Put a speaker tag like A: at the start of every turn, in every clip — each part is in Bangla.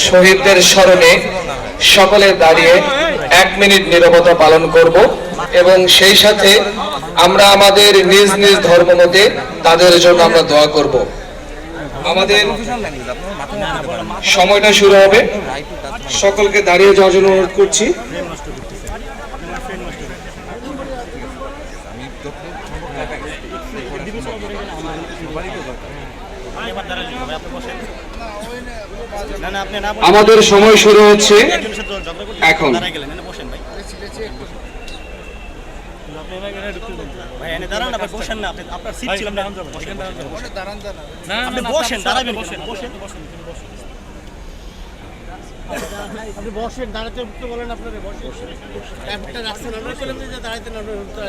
A: শহীদদের স্মরণে সকলে দাঁড়িয়ে এক মিনিট নীরবতা পালন করব এবং সেই সাথে আমরা আমাদের নিজ নিজ ধর্ম মতে তাদের জন্য আমরা দোয়া করব। আমাদের সময়টা শুরু হবে। সকলকে দাঁড়িয়ে যাওয়ার জন্য অনুরোধ করছি। আমাদের সময় শুরু হচ্ছে এখন।
B: বসেন ভাই ভাই এনে দাঁড়ান আপনি বসেন না আপনি আপনার সিট ছিল বসেন। আপনি বসেন দাঁড়াবেন বসেন বসেন
C: আপনি বসেন দাঁড়াতে উঠতে বলেন আপনারা বসেন। একটা রাখছেন আমরা বললাম যে দাঁড়াইতে না আমরা উঠতে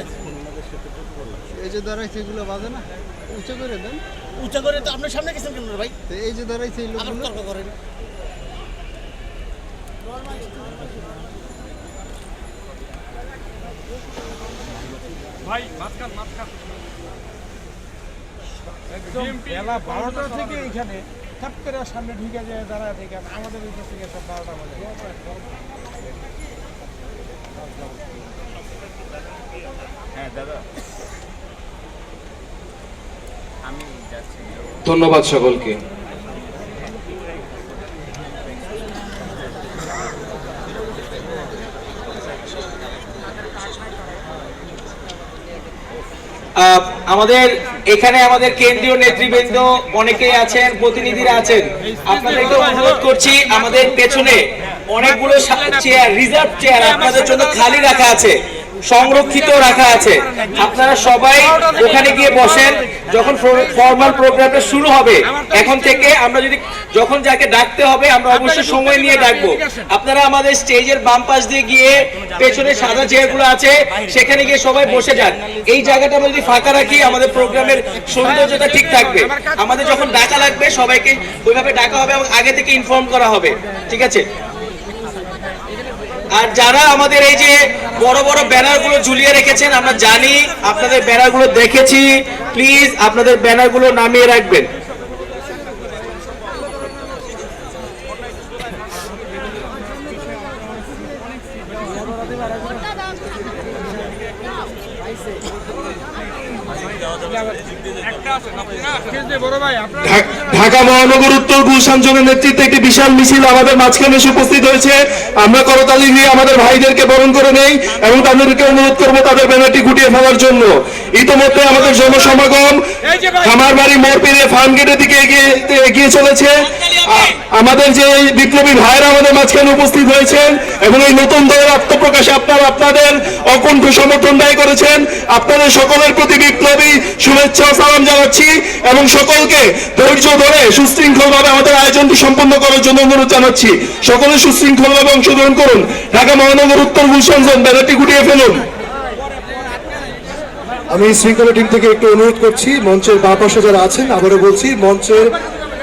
D: এই যে দাঁড়াইছে এগুলো বাজে না? উঁচু করে দেন।
C: উঁচা করে তো আপনার সামনে গেছেন কেন ভাই?
D: এই যে দাঁড়াইছে এই লোকগুলো
C: তর্ক করেন।
E: বেলা বারোটা থেকে এখানে থাপ করে সামনে ঢুকে যায় দাঁড়ায় থেকে। আমাদের ওই থেকে সব বারোটা বাজে।
A: ধন্যবাদ সকলকে।
F: আহ, আমাদের এখানে আমাদের কেন্দ্রীয় নেতৃবৃন্দ অনেকেই আছেন, প্রতিনিধিরা আছেন। আপনাদেরকে অনুরোধ করছি, আমাদের পেছনে অনেকগুলো চেয়ার রিজার্ভ চেয়ার আপনাদের জন্য খালি রাখা আছে। সংরক্ষিত রাখা আছে। আপনারা সবাই ওখানে গিয়ে বসেন, যখন ফর্মাল প্রোগ্রামটা শুরু হবে, এখন থেকে আমরা যদি, যখন যাকে ডাকতে হবে, আমরা অবশ্যই সময় নিয়ে ডাকবো। আপনারা আমাদের স্টেজের বাম পাশ দিয়ে গিয়ে পেছনে সাদা চেয়ারগুলো আছে, সেখানে গিয়ে সবাই বসে যান। এই জায়গাটা আমরা যদি ফাঁকা রাখি, আমাদের প্রোগ্রামের সৌন্দর্যটা ঠিক থাকবে। আমাদের যখন ডাকা লাগবে, সবাইকে ওইভাবে ডাকা হবে এবং আগে থেকে ইনফর্ম করা হবে। ঠিক আছে? আর যারা আমাদের এই যে বড় বড় ব্যানারগুলো ঝুলিয়ে রেখেছেন, আমরা জানি আপনাদের ব্যানারগুলো দেখেছি। প্লিজ আপনাদের ব্যানারগুলো নামিয়ে রাখবেন।
G: ঢাকা মহানগর উত্তর গুলশান জোনের নেতৃত্বে একটি বিশাল মিছিল আমাদের মাঝখানে এসে উপস্থিত হয়েছে। আমরা করতালি দিয়ে আমাদের ভাইদেরকে বরণ করে নেই এবং তাদেরকে অনুরোধ করব তাদের ব্যানারটি গুটিয়ে ফেলার জন্য। ইতোমধ্যে আমাদের জনসমাগম খামার বাড়ি মোড় পেরিয়ে ফার্ম গেটের দিকে এগিয়ে এগিয়ে চলেছে। আমাদের যে বিপ্লবী ভাইরা আমাদের মাঝখানে উপস্থিত হয়েছেন এবং এই নতুন দলের আত্মপ্রকাশে আপনারা আপনাদের অকুণ্ঠ সমর্থন দায় করেছেন। আপনাদের সকলের প্রতি বিপ্লবী শুভেচ্ছা সালাম জানাচ্ছি এবং সকলকে ধৈর্য ধরে সুশৃঙ্খলভাবে আমাদের আয়োজনটি সম্পন্ন করার জন্য অনুরোধ জানাচ্ছি। সকলে সুশৃঙ্খলভাবে অংশগ্রহণ করুন। ঢাকা মহানগর উত্তর গুলশান জোন, ব্যানারটি গুটিয়ে ফেলুন।
D: আমি শৃঙ্খলা টিম থেকে একটু অনুরোধ করছি, মঞ্চের বাঁ পাশে যারা আছেন, আবারও বলছি, মঞ্চের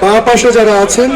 D: বাঁ পাশে যারা আছেন